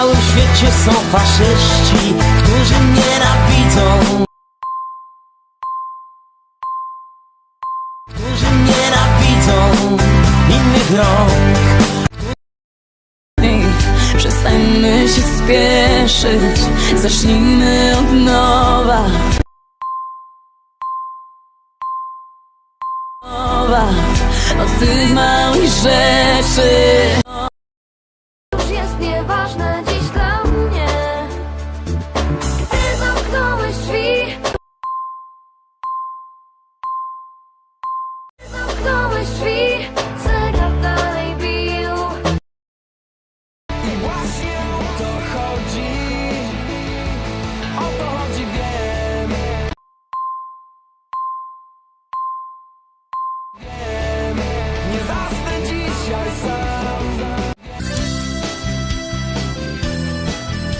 całym świecie są faszyści, którzy nienawidzą Którzy nienawidzą innych rąk Przestańmy się spieszyć, zacznijmy od nowa. Nowa, Od tych małych rzeczy.